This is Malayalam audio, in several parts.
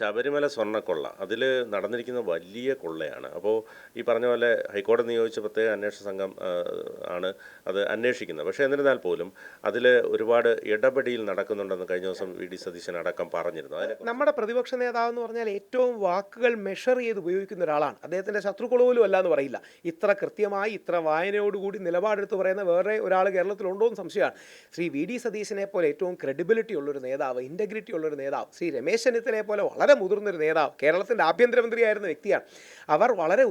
ശബരിമല സ്വർണക്കൊള്ള. അതിൽ നടന്നിരിക്കുന്ന വലിയ കൊള്ളയാണ്. അപ്പോൾ ഈ പറഞ്ഞ പോലെ ഹൈക്കോടതി നിയോഗിച്ച പ്രത്യേക അന്വേഷണ സംഘം ആണ് അത് അന്വേഷിക്കുന്നത്. പക്ഷേ എന്നിരുന്നാൽ പോലും അതിൽ ഒരുപാട് ഇടപെടിയിൽ നടക്കുന്നുണ്ടെന്ന് കഴിഞ്ഞ ദിവസം വി ഡി സതീശൻ അടക്കം പറഞ്ഞിരുന്നു. നമ്മുടെ പ്രതിപക്ഷ നേതാവ് എന്ന് പറഞ്ഞാൽ ഏറ്റവും വാക്കുകൾ മെഷർ ചെയ്ത് ഉപയോഗിക്കുന്ന ഒരാളാണ്. അദ്ദേഹത്തിന്റെ ശത്രുക്കൾ പോലും അല്ല എന്ന് പറയില്ല. ഇത്ര കൃത്യമായി ഇത്ര വായനയോടുകൂടി നിലപാടെടുത്ത് പറയുന്ന വേറെ ഒരാൾ കേരളത്തിലുണ്ടോ എന്ന് സംശയമാണ്. ശ്രീ വി ഡി സതീശനെ പോലെ ഏറ്റവും ക്രെഡിബിലിറ്റി ഉള്ളൊരു നേതാവ് ഇന്റഗ്രിറ്റി ഉള്ളൊരു നേതാവ് ശ്രീ രമേശ് ചെന്നിത്തലയെ പോലെ വളരെ മുതിർന്നൊരു നേതാവ്. കേരളത്തിന്റെ ആഭ്യന്തരമന്ത്രിയായിരുന്ന വ്യക്തിയാണ്. അവർ വളരെ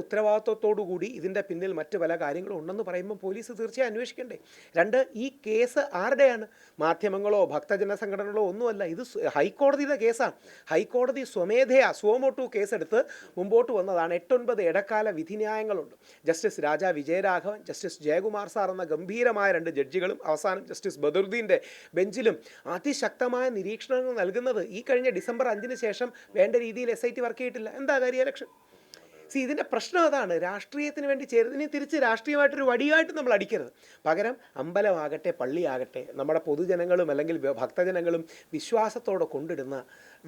കൂടി ഇതിന്റെ പിന്നിൽ മറ്റ് പല കാര്യങ്ങളും ഉണ്ടെന്ന് പറയുമ്പോൾ പോലീസ് തീർച്ചയായും അന്വേഷിക്കണ്ടേ? രണ്ട് ഈ കേസ് ആരുടെയാണ്? മാധ്യമങ്ങളോ ഭക്തജന സംഘടനകളോ ഒന്നുമല്ല. ഇത് ഹൈക്കോടതിയുടെ കേസാണ്. ഹൈക്കോടതി സ്വമേധയാ സ്വമോട്ടു കേസെടുത്ത് മുമ്പോട്ട് വന്നതാണ്. എട്ടൊൻപത് ഇടക്കാല വിധിന്യായങ്ങളുണ്ട്. Justice Raja Vijayaraghavan justice Jayakumar sir എന്ന ഗംഭീരമായ രണ്ട് ജഡ്ജികളും അവസാനം ജസ്റ്റിസ് ബദറുദ്ദീന്റെ ബെഞ്ചിലും അതിശക്തമായ നിരീക്ഷണങ്ങൾ നൽകുന്നത് ഈ കഴിഞ്ഞ ഡിസംബർ അഞ്ചിന് ശേഷം വേണ്ട രീതിയിൽ എസ് ഐ ടി വർക്ക് ചെയ്തിട്ടില്ല. എന്താ കാര്യം ഇലക്ഷൻ സി ഇതിന്റെ പ്രശ്നം അതാണ്. രാഷ്ട്രീയത്തിന് വേണ്ടി ചെറുതിനെ തിരിച്ച് രാഷ്ട്രീയമായിട്ടൊരു വടിയായിട്ട് നമ്മൾ അടിക്കരുത്. പകരം അമ്പലമാകട്ടെ പള്ളിയാകട്ടെ നമ്മുടെ പൊതുജനങ്ങളും അല്ലെങ്കിൽ ഭക്തജനങ്ങളും വിശ്വാസത്തോടെ കൊണ്ടിടുന്ന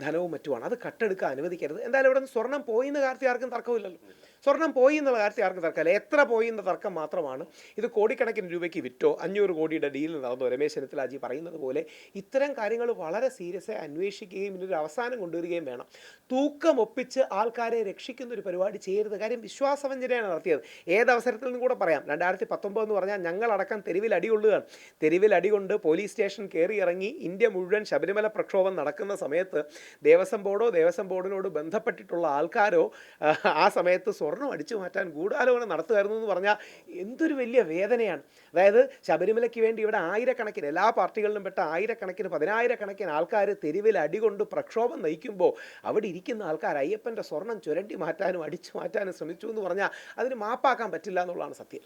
ധനവും മറ്റുമാണ്. അത് കട്ടെടുക്കാൻ അനുവദിക്കരുത്. എന്തായാലും ഇവിടെ നിന്ന് സ്വർണം പോയി എന്ന് കാര്യത്തിൽ ആർക്കും തർക്കമില്ലല്ലോ. സ്വർണം പോയി എന്നുള്ള കാര്യത്തിൽ ആർക്കും തർക്കമില്ല. എത്ര പോയി എന്ന തർക്കം മാത്രമാണ്. ഇത് കോടിക്കണക്കിന് രൂപയ്ക്ക് വിറ്റോ? അഞ്ഞൂറ് കോടിയുടെ ഡീൽ നടന്നു? രമേശ് ചെന്നിത്തലാജി പറയുന്നത് പോലെ ഇത്തരം കാര്യങ്ങൾ വളരെ സീരിയസ് ആയി അന്വേഷിക്കുകയും ഇതിനൊരു അവസാനം കൊണ്ടുവരികയും വേണം. തൂക്കം ഒപ്പിച്ച് ആൾക്കാരെ രക്ഷിക്കുന്ന ഒരു പരിപാടി ചെയ്യരുത്. കാര്യം വിശ്വാസവഞ്ചനയാണ് നടത്തിയത്. ഏത് അവസരത്തിൽ നിന്നും കൂടെ പറയാം. രണ്ടായിരത്തി പത്തൊമ്പത് എന്ന് പറഞ്ഞാൽ ഞങ്ങളടക്കം തെരുവിൽ അടികൊള്ളുകയാണ് തെരുവിൽ അടികൊണ്ട് പോലീസ് സ്റ്റേഷൻ കയറി ഇറങ്ങി ഇന്ത്യ മുഴുവൻ ശബരിമല പ്രക്ഷോഭം നടക്കുന്ന സമയത്ത് ദേവസ്വം ബോർഡോ ദേവസ്വം ബോർഡിനോട് ബന്ധപ്പെട്ടിട്ടുള്ള ആൾക്കാരോ ആ സമയത്ത് സ്വർണം അടിച്ചു മാറ്റാൻ ഗൂഢാലോചന നടത്തുമായിരുന്നു എന്ന് പറഞ്ഞാൽ എന്തൊരു വലിയ വേദനയാണ്. അതായത് ശബരിമലയ്ക്ക് വേണ്ടി ഇവിടെ ആയിരക്കണക്കിന് എല്ലാ പാർട്ടികളിലും പെട്ട ആയിരക്കണക്കിന് പതിനായിരക്കണക്കിന് ആൾക്കാർ തെരുവിൽ അടികൊണ്ട് പ്രക്ഷോഭം നയിക്കുമ്പോൾ അവിടെ ഇരിക്കുന്ന ആൾക്കാർ അയ്യപ്പന്റെ സ്വർണം ചുരണ്ടി മാറ്റാനും അടിച്ചു മാറ്റാനും ശ്രമിച്ചു എന്ന് പറഞ്ഞാൽ അതിന് മാപ്പാക്കാൻ പറ്റില്ല എന്നുള്ളതാണ് സത്യം.